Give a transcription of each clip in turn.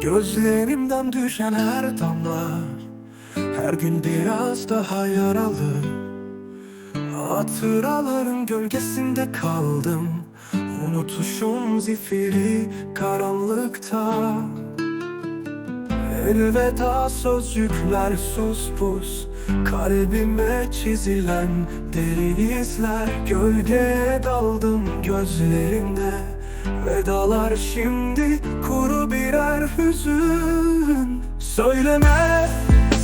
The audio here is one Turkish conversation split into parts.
Gözlerimden düşen her damla Her gün biraz daha yaralı. Hatıraların gölgesinde kaldım Unutuşum zifiri karanlıkta. Elveda sözcükler sus pus Kalbime çizilen derin izler. Gölgeye daldım gözlerimde Vedalar şimdi kuru birer hüzün. Söyleme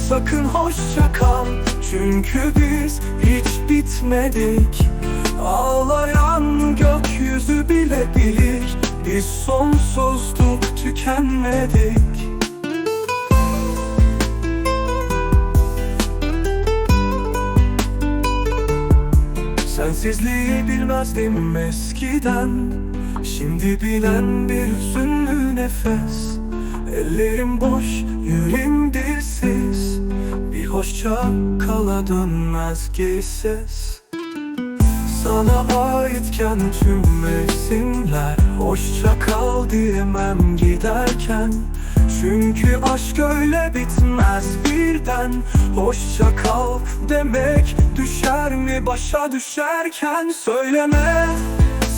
sakın hoşça kal. Çünkü biz hiç bitmedik. Ağlayan gökyüzü bile bilir. Biz sonsuzluk tükenmedik. Sensizliği bilmezdim eskiden Şimdi bilen bir hüzünlü nefes. Ellerim boş, yüreğim dilsiz. Bir hoşça kala dönmez geri ses Sana aitken tüm mevsimler Hoşça kal diyemem giderken. Çünkü aşk öyle bitmez birden. Hoşça kal demek düşer mi başa düşerken? Söyleme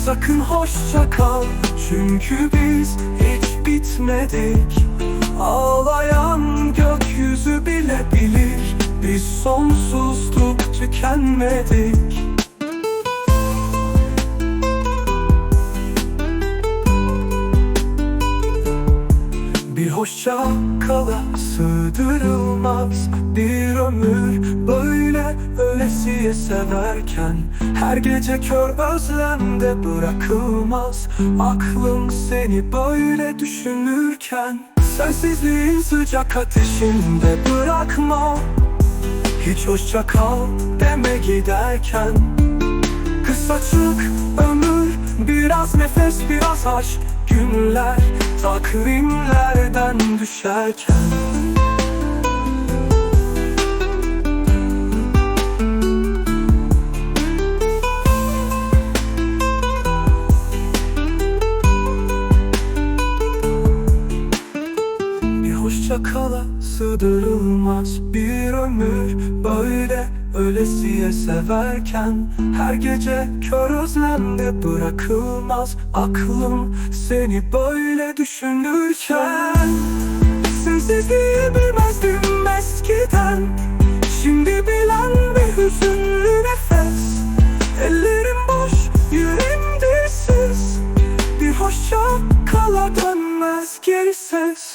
sakın hoşça kal Çünkü biz hiç bitmedik. Ağlayan gökyüzü bile bilir Biz sonsuzluk tükenmedik hoşça kala sığdırılmaz Bir ömür. Böyle ölesiye severken Her gece kör özlemde bırakılmaz. Aklım seni böyle düşünürken Sensizliğin sıcak ateşinde bırakma. Hiç hoşça kal deme giderken. Kısacık ömür Biraz nefes biraz aşk Günler takvimlerden düşerken. Bir hoşça kala sığdırılmaz bir ömür Böyle ölesiye severken Her gece kör özlemde bırakılmaz Aklım seni böyle düşünürken. Sensizliği bilmezdim eskiden Şimdi bilen bir hüzünlü nefes. Ellerim boş, yüreğim dilsiz Bir hoşça kala dönmez geri ses